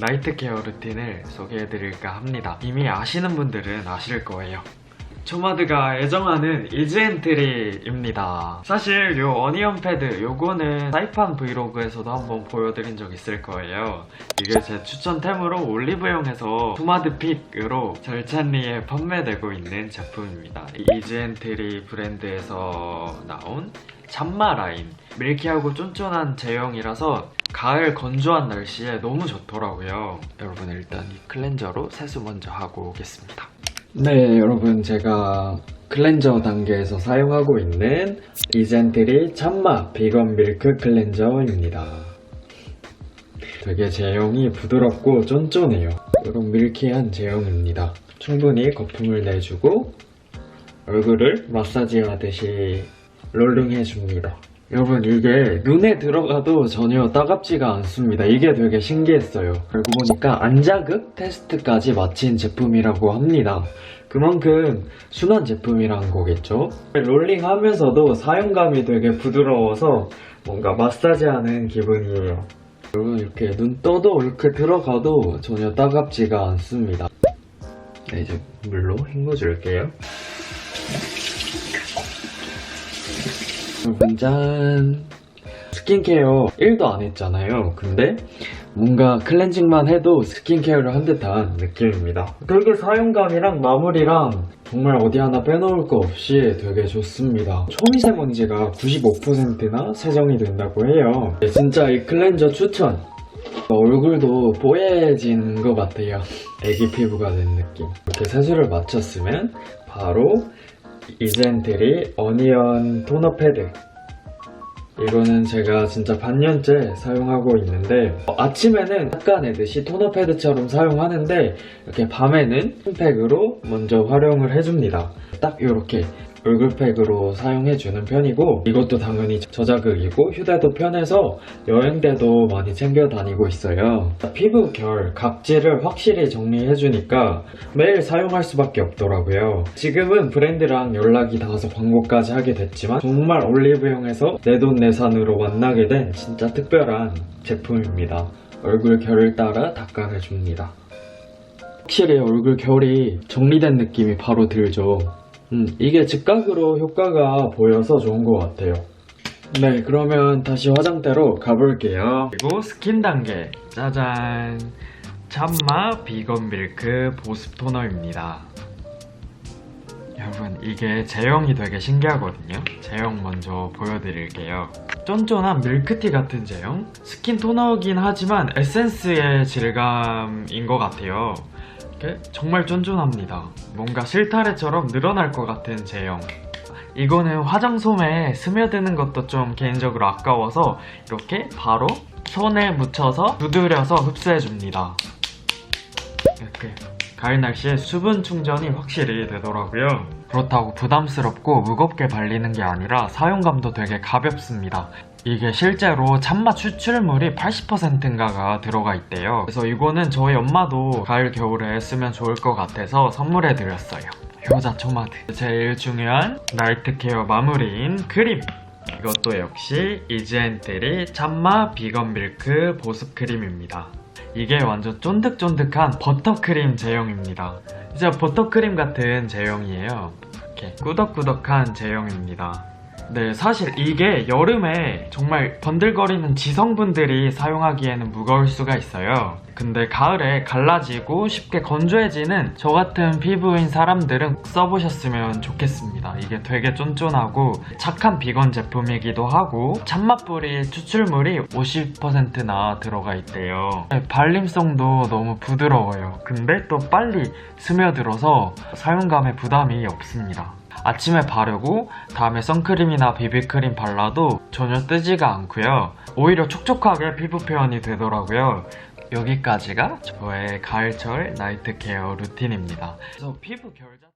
나이트 케어 루틴을 소개해드릴까 합니다. 이미 아시는 분들은 아실 거예요. 초마드가 애정하는 이즈엔트리입니다. 사실 요 어니언 패드 요거는 사이판 브이로그에서도 한번 보여드린 적 있을 거예요. 이게 제 추천템으로 올리브영에서 초마드 픽으로 절찬리에 판매되고 있는 제품입니다. 이 이즈엔트리 브랜드에서 나온 잠마 라인 밀키하고 쫀쫀한 제형이라서 가을 건조한 날씨에 너무 좋더라고요. 여러분 일단 이 클렌저로 세수 먼저 하고 오겠습니다. 네, 여러분 제가 클렌저 단계에서 사용하고 있는 이젠트리 참마 비건 밀크 클렌저입니다. 되게 제형이 부드럽고 쫀쫀해요. 이런 밀키한 제형입니다. 충분히 거품을 내주고 얼굴을 마사지 하듯이 롤링 해줍니다. 여러분 이게 눈에 들어가도 전혀 따갑지가 않습니다. 이게 되게 신기했어요. 알고 보니까 안자극 테스트까지 마친 제품이라고 합니다. 그만큼 순한 제품이라는 거겠죠? 롤링하면서도 사용감이 되게 부드러워서 뭔가 마사지하는 기분이에요. 여러분 이렇게 눈 떠도 이렇게 들어가도 전혀 따갑지가 않습니다. 네, 이제 물로 헹궈줄게요. 짠 스킨케어 1도 안 했잖아요. 근데 뭔가 클렌징만 해도 스킨케어를 한 듯한 느낌입니다. 되게 사용감이랑 마무리랑 정말 어디 하나 빼놓을 거 없이 되게 좋습니다. 초미세먼지가 95%나 세정이 된다고 해요. 네, 진짜 이 클렌저 추천. 얼굴도 뽀얘진 것 같아요. 애기 피부가 된 느낌. 이렇게 세수를 마쳤으면 바로 이젠트리 어니언 토너 패드. 이거는 제가 진짜 반년째 사용하고 있는데 어, 아침에는 닦아내듯이 토너 패드처럼 사용하는데 이렇게 밤에는 팩으로 먼저 활용을 해줍니다. 딱 이렇게 얼굴팩으로 사용해주는 편이고 이것도 당연히 저자극이고 휴대도 편해서 여행 때도 많이 챙겨 다니고 있어요. 피부 결, 각질을 확실히 정리해주니까 매일 사용할 수밖에 없더라고요. 지금은 브랜드랑 연락이 닿아서 광고까지 하게 됐지만 정말 올리브영에서 내돈내산으로 만나게 된 진짜 특별한 제품입니다. 얼굴 결을 따라 닦아내줍니다. 확실히 얼굴 결이 정리된 느낌이 바로 들죠 음, 이게 즉각으로 효과가 보여서 좋은 것 같아요. 네, 그러면 다시 화장대로 가볼게요. 그리고 스킨 단계. 짜잔. 참마 비건 밀크 보습 토너입니다. 여러분, 이게 제형이 되게 신기하거든요. 제형 먼저 보여드릴게요. 쫀쫀한 밀크티 같은 제형. 스킨 토너긴 하지만 에센스의 질감인 것 같아요. 정말 쫀쫀합니다. 뭔가 실타래처럼 늘어날 것 같은 제형. 이거는 화장솜에 스며드는 것도 좀 개인적으로 아까워서 이렇게 바로 손에 묻혀서 두드려서 흡수해줍니다. 이렇게 가을 날씨에 수분 충전이 확실히 되더라고요. 그렇다고 부담스럽고 무겁게 발리는 게 아니라 사용감도 되게 가볍습니다. 이게 실제로 찬맛 추출물이 80%인가가 들어가 있대요. 그래서 이거는 저희 엄마도 가을 겨울에 쓰면 좋을 것 같아서 선물해 드렸어요. 효자 초마드. 제일 중요한 나이트 케어 마무리인 크림. 이것도 역시 이즈엔테리 참마 비건 밀크 보습 크림입니다. 이게 완전 쫀득쫀득한 버터크림 제형입니다. 진짜 버터크림 같은 제형이에요. 이렇게 꾸덕꾸덕한 제형입니다. 네, 사실 이게 여름에 정말 번들거리는 지성분들이 사용하기에는 무거울 수가 있어요. 근데 가을에 갈라지고 쉽게 건조해지는 저 같은 피부인 사람들은 써보셨으면 좋겠습니다. 이게 되게 쫀쫀하고 착한 비건 제품이기도 하고 찬맛뿌리 추출물이 50%나 들어가 있대요. 네, 발림성도 너무 부드러워요. 근데 또 빨리 스며들어서 사용감에 부담이 없습니다. 아침에 바르고 다음에 선크림이나 비비크림 발라도 전혀 뜨지가 않고요. 오히려 촉촉하게 피부 표현이 되더라고요. 여기까지가 저의 가을철 나이트 케어 루틴입니다. 그래서 피부 결 자...